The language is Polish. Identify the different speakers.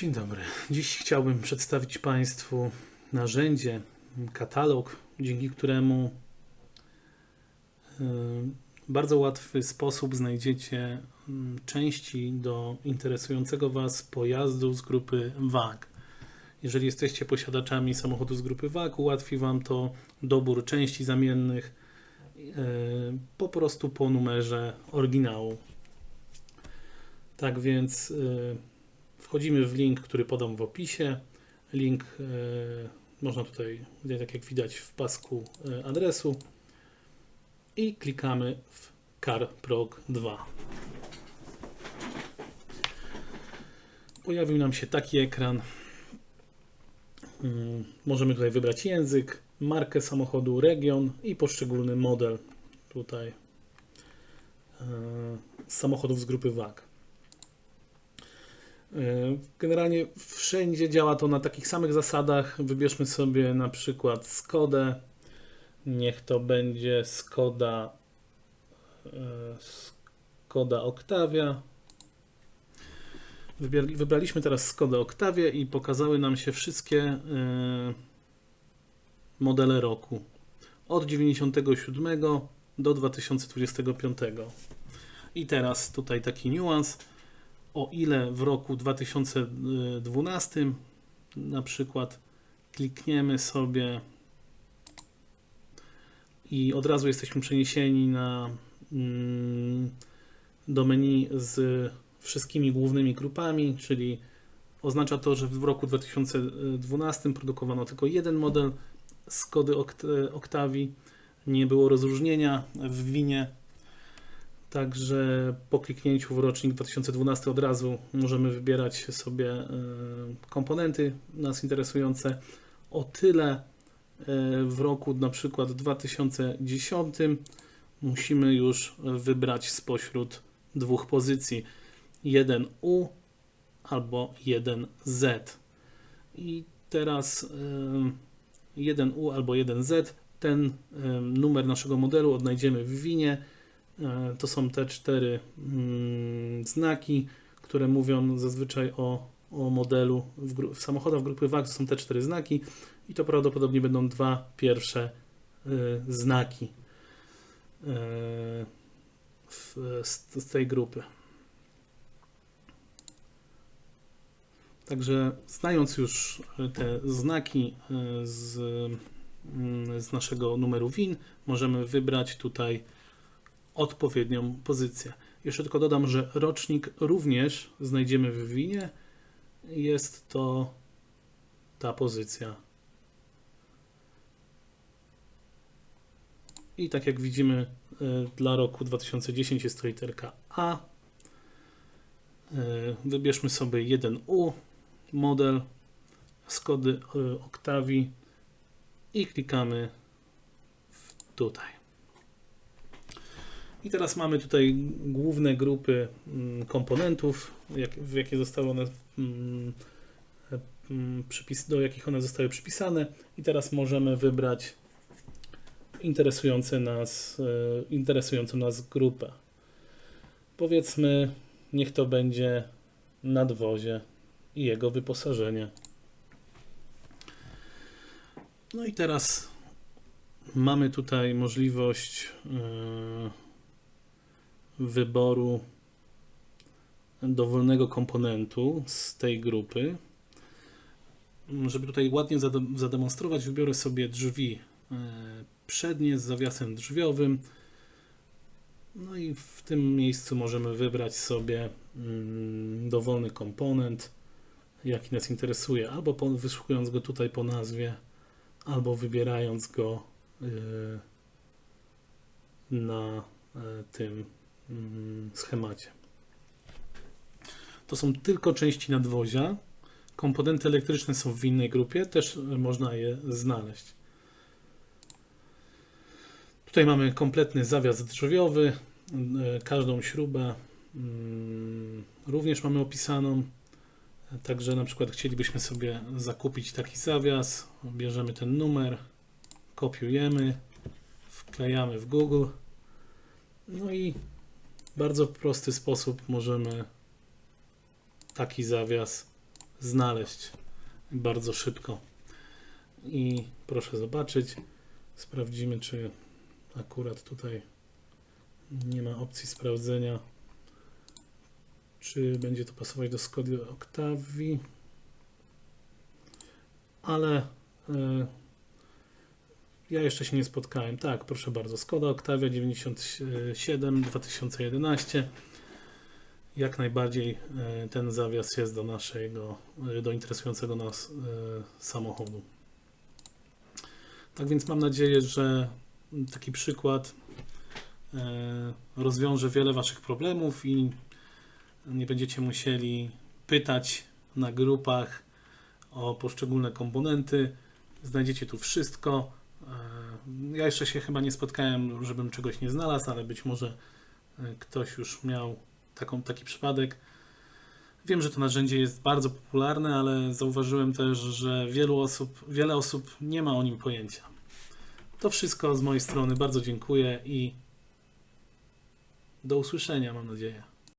Speaker 1: Dzień dobry. Dziś chciałbym przedstawić Państwu narzędzie, katalog, dzięki któremu y, w bardzo łatwy sposób znajdziecie mm, części do interesującego Was pojazdu z grupy WAG. Jeżeli jesteście posiadaczami samochodu z grupy WAG, ułatwi Wam to dobór części zamiennych y, po prostu po numerze oryginału. Tak więc y, wchodzimy w link, który podam w opisie. Link y, można tutaj, tak jak widać, w pasku y, adresu i klikamy w CarProg 2. Pojawił nam się taki ekran. Mm, Możemy tutaj wybrać język, markę samochodu, region i poszczególny model tutaj e, samochodów z grupy WAG. E, Generalnie wszędzie działa to na takich samych zasadach. Wybierzmy sobie na przykład Skodę. Niech to będzie Skoda e, Skoda Octavia. Wybraliśmy teraz Skodę Octavia i pokazały nam się wszystkie e, modele roku. Od 97 do 2025. I teraz tutaj taki niuans. O ile w roku 2012 na przykład klikniemy sobie i od razu jesteśmy przeniesieni na mm, do menu z wszystkimi głównymi grupami, czyli oznacza to, że w roku 2012 produkowano tylko jeden model Skody Oct- Octavii, nie było rozróżnienia w winie, także po kliknięciu w rocznik 2012 od razu możemy wybierać sobie e, komponenty nas interesujące. O tyle e, w roku na przykład 2010 musimy już wybrać spośród dwóch pozycji 1U albo 1Z. I teraz e, 1U albo 1Z, ten e, numer naszego modelu odnajdziemy w winie. E, To są te cztery mm, znaki, które mówią zazwyczaj o, o modelu w, w samochodach grupy WAG. To są te cztery znaki i to prawdopodobnie będą dwa pierwsze e, znaki e, w, z, z tej grupy. Także znając już te znaki z, mm, z naszego numeru WIN, możemy wybrać tutaj odpowiednią pozycję. Jeszcze tylko dodam, że rocznik również znajdziemy w winie. Jest to ta pozycja. I tak jak widzimy, e, dla roku 2010 jest to literka A. E, Wybierzmy sobie 1U, model Skody e, Octavii i klikamy tutaj. I teraz mamy tutaj główne grupy mm, komponentów, jak, w jakie zostały one mm, e, do jakich one zostały przypisane i teraz możemy wybrać interesujące nas, e, interesującą nas grupę. Powiedzmy, niech to będzie nadwozie i jego wyposażenie. No i teraz mamy tutaj możliwość e, wyboru dowolnego komponentu z tej grupy. Żeby tutaj ładnie zade- zademonstrować, wybiorę sobie drzwi e, przednie z zawiasem drzwiowym. No i w tym miejscu możemy wybrać sobie mm, dowolny komponent, jaki nas interesuje, albo wyszukując go tutaj po nazwie, albo wybierając go y, na y, tym schemacie. To są tylko części nadwozia. Komponenty elektryczne są w innej grupie, też można je znaleźć. Tutaj mamy kompletny zawias drzewiowy, y, każdą śrubę mm, również mamy opisaną. Także na przykład chcielibyśmy sobie zakupić taki zawias, bierzemy ten numer, kopiujemy, wklejamy w Google. No i bardzo prosty sposób możemy taki zawias znaleźć bardzo szybko. I proszę zobaczyć, sprawdzimy, czy akurat tutaj nie ma opcji sprawdzenia, czy będzie to pasować do Skody Octavii, ale e, ja jeszcze się nie spotkałem. Tak, proszę bardzo, Skoda Octavia 97 2011. Jak najbardziej e, ten zawias jest do naszego, e, do interesującego nas e, samochodu. Tak więc mam nadzieję, że taki przykład rozwiąże wiele Waszych problemów i nie będziecie musieli pytać na grupach o poszczególne komponenty. Znajdziecie tu wszystko. Ja jeszcze się chyba nie spotkałem, żebym czegoś nie znalazł, ale być może e, ktoś już miał taką, taki przypadek. Wiem, że to narzędzie jest bardzo popularne, ale zauważyłem też, że wielu osób, wiele osób nie ma o nim pojęcia. To wszystko z mojej strony. Bardzo dziękuję i do usłyszenia, mam nadzieję.